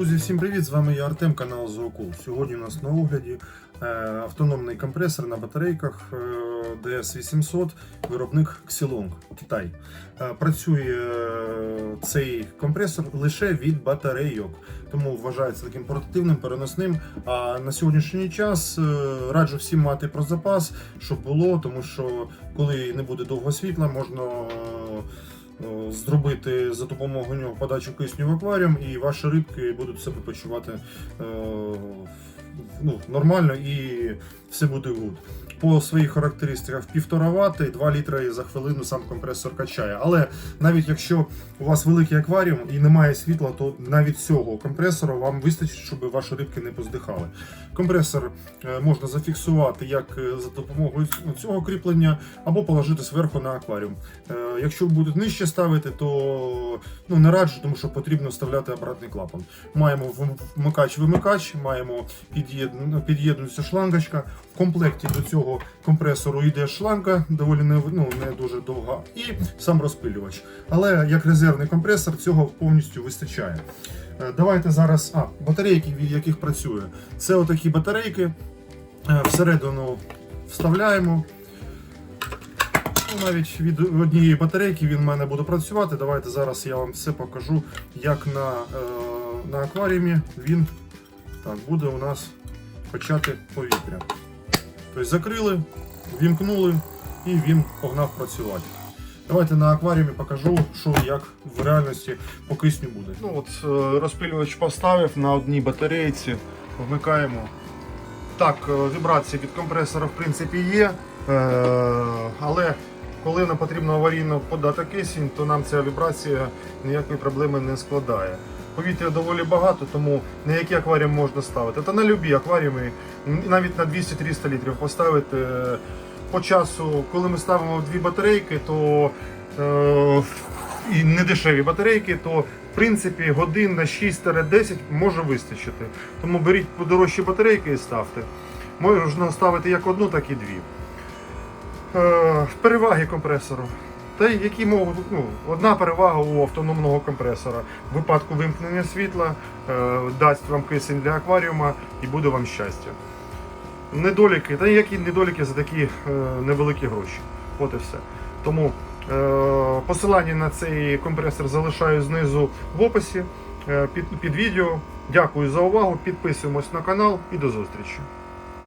Друзі, всім привіт! З вами я Артем, канал Зоокул. Сьогодні у нас на огляді е, автономний компресор на батарейках е, DS800, виробник Xilong, Китай. Е, працює е, цей компресор лише від батарейок, тому вважається таким портативним, переносним. А на сьогоднішній час е, раджу всім мати про запас, щоб було, тому що коли не буде довго світла, можна. Е, Зробити за допомогою нього подачу кисню в акваріум, і ваші рибки будуть себе почувати е, ну, нормально і все буде гуд. По своїх характеристиках півтора вати, 2 літри за хвилину сам компресор качає. Але навіть якщо у вас великий акваріум і немає світла, то навіть цього компресора вам вистачить, щоб ваші рибки не поздихали. Компресор е, можна зафіксувати як е, за допомогою цього кріплення, або положити зверху на акваріум. Е, Якщо будуть нижче ставити, то ну, не раджу, тому що потрібно вставляти обратний клапан. Маємо вмикач-вимикач, маємо під'єднується шлангочка. В комплекті до цього компресору йде шланга, доволі не, ну, не дуже довга, і сам розпилювач. Але як резервний компресор цього повністю вистачає. Е, Давайте зараз. А, батарейки, від яких працює. Це отакі батарейки. Е, Всередину вставляємо. Ну, навіть від однієї батарейки він в мене буде працювати. Давайте зараз я вам все покажу, як на, е, на акваріумі він так, буде у нас качати повітря. Тобто закрили, вімкнули і він погнав працювати. Давайте на акваріумі покажу, що як в реальності по кисню буде. Ну от е, розпилювач поставив на одній батарейці, вмикаємо. Так, е, вібрації від компресора в принципі є, е, але коли нам потрібно аварійно подати кисень, то нам ця вібрація ніякої проблеми не складає. Повітря доволі багато, тому на який акваріум можна ставити. Та на любі акваріуми, навіть на 200-300 літрів поставити. По часу, коли ми ставимо дві батарейки, то е, і не дешеві батарейки, то в принципі годин на 6-10 може вистачити. Тому беріть подорожчі батарейки і ставте. Можна ставити як одну, так і дві. Е, переваги компресору. Та які можуть, ну, одна перевага у автономного компресора. В випадку вимкнення світла е, дасть вам кисень для акваріума і буде вам щастя. Недоліки, та які недоліки за такі е, невеликі гроші. От і все. Тому е, посилання на цей компресор залишаю знизу в описі е, під, під відео. Дякую за увагу. Підписуємось на канал і до зустрічі.